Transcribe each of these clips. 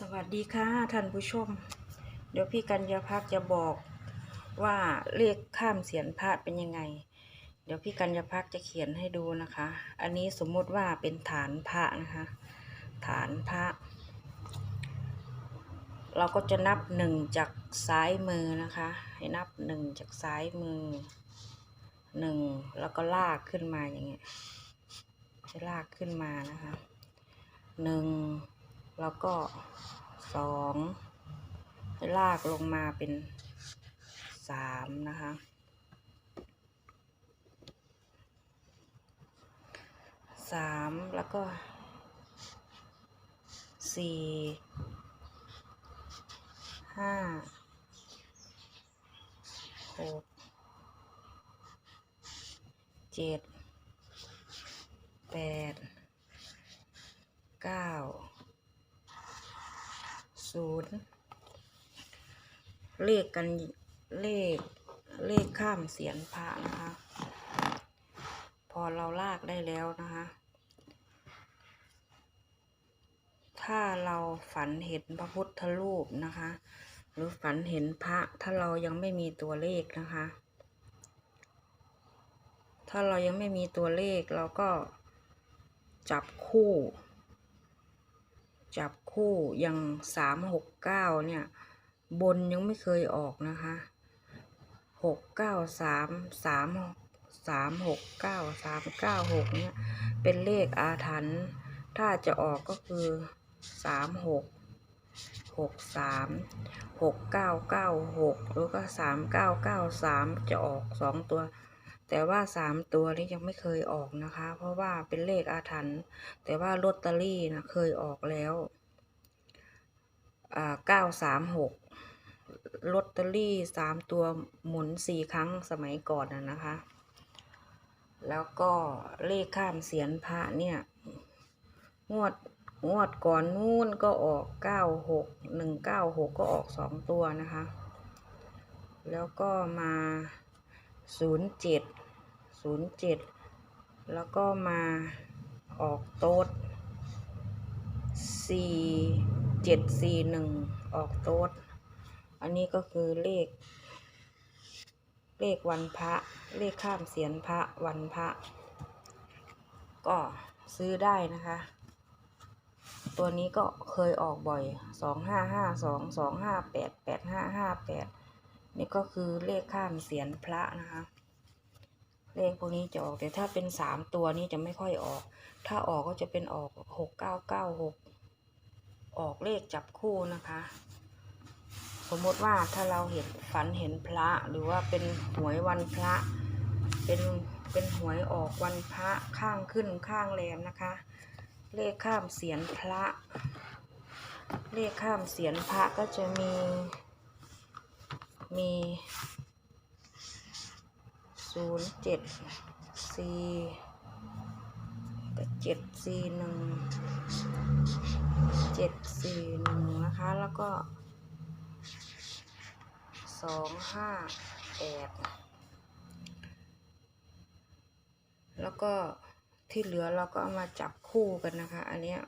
สวัสดีค่ะท่านผู้ชม เดี๋ยวพี่กัญญาพักจะบอกว่าเลขข้ามเสียนพระเป็นยังไง เดี๋ยวพี่กัญญาพักจะเขียนให้ดูนะคะ อันนี้สมมติว่าเป็นฐานพระนะคะ ฐานพระ เราก็จะนับหนึ่งจากซ้ายมือนะคะ ให้นับหนึ่งจากซ้ายมือหนึ่งแล้วก็ลากขึ้นมาอย่างเงี้ยจะลากขึ้นมานะคะหนึ่ง แล้วก็สองลากลงมาเป็นสามนะคะ สามแล้วก็สี่ห้าหกเจ็ดแปดเก้า ศูนย์เลขกันเลขเลขข้ามเสียนพระนะคะ พอเราลากได้แล้วนะคะ ถ้าเราฝันเห็นพระพุทธรูปนะคะ หรือฝันเห็นพระถ้าเรายังไม่มีตัวเลขนะคะ ถ้าเรายังไม่มีตัวเลขเราก็จับคู่ จับคู่อย่างสามหกเก้าเนี่ย บนยังไม่เคยออกนะคะหกเก้าสามสามสามหกเก้าสามเก้าหกเนี่ย เป็นเลขอาถรรพ์ถ้าจะออกก็คือสามหกหกสามหกเก้าเก้าหกหรือก็สามเก้าเก้าสามจะออกสองตัว แต่ว่าสามตัวนี้ยังไม่เคยออกนะคะ เพราะว่าเป็นเลขอาถรรพ์แต่ว่าลอตเตอรี่นะเคยออกแล้วอ่าเก้าสามหกลอตเตอรี่สามตัวหมุนสี่ครั้งสมัยก่อนนะนะคะ แล้วก็เลขข้ามเสียนพระเนี่ยงวดงวดก่อนนู่นก็ออกเก้าหกหนึ่งเก้าหกก็ออกสองตัวนะคะ แล้วก็มา ศูนย์เจ็ดศูนย์เจ็ดแล้วก็มาออกโต๊ดสี่เจ็ดสี่หนึ่งออกโต๊ดอันนี้ก็คือเลข เลขวันพระ เลขข้ามเสียนพระวันพระ ก็ซื้อได้นะคะ ตัวนี้ก็เคยออกบ่อยสองห้าห้าสองสองห้าแปดแปดห้าห้าแปด นี่ก็คือเลขข้ามเสียนพระนะคะ เลขพวกนี้จะออกแต่ถ้าเป็นสามตัวนี้จะไม่ค่อยออก ถ้าออกก็จะเป็นออกหกเก้าเก้าหกออกเลขจับคู่นะคะ สมมติว่าถ้าเราเห็นฝันเห็นพระหรือว่าเป็นหวยวันพระ เป็นเป็นหวยออกวันพระข้างขึ้นข้างแรมนะคะ เลขข้ามเสียนพระ เลขข้ามเสียนพระก็จะมี มีศูนย์เจ็ดสี่กับเจ็ดสี่หนึ่งเจ็ดสี่หนึ่งนะคะ แล้วก็สองห้าแปดแล้วก็ที่เหลือเราก็เอามาจับคู่กันนะคะ อันเนี้ย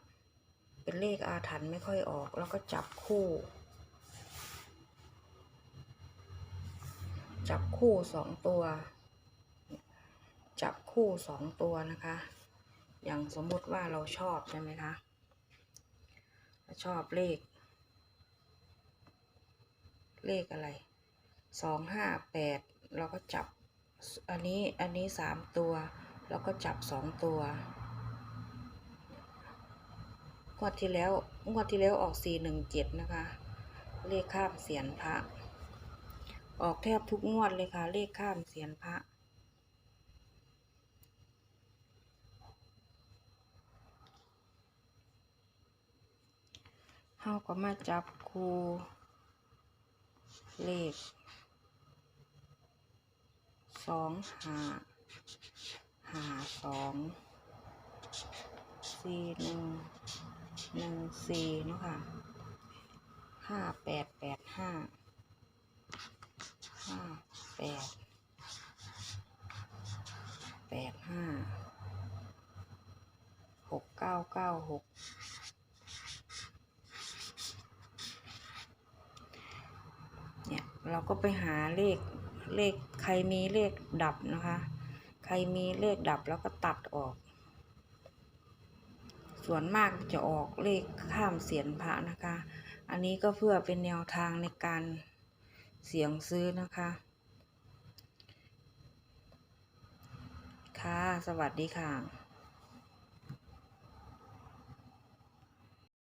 เป็นเลขอาถรรพ์ไม่ค่อยออก แล้วก็จับคู่ จับคู่สองตัว จับคู่สองตัวนะคะ อย่างสมมติว่าเราชอบใช่ไหมคะชอบเลข เลขอะไรสองห้าแปดเราก็จับอันนี้อันนี้สามตัว แล้วก็จับสองตัวงวดที่แล้วงวดที่แล้วออกสี่หนึ่งเจ็ดนะคะ เลขข้ามเสียนพระ ออกแทบทุกงวดเลยค่ะ เลขข้ามเสียนพระ เฮาก็มาจับคูเลขสองหาหาสองสี่หนึ่งหนึ่งสี่เนาะค่ะห้าแปดแปดห้า แปดแปดห้าหกเก้าเก้าหกเนี่ยเราก็ไปหาเลขเลขใครมีเลขดับนะคะ ใครมีเลขดับแล้วก็ตัดออก ส่วนมากจะออกเลขข้ามเสียนพระนะคะ อันนี้ก็เพื่อเป็นแนวทางในการเสียงซื้อนะคะ ค่ะ สวัสดีค่ะ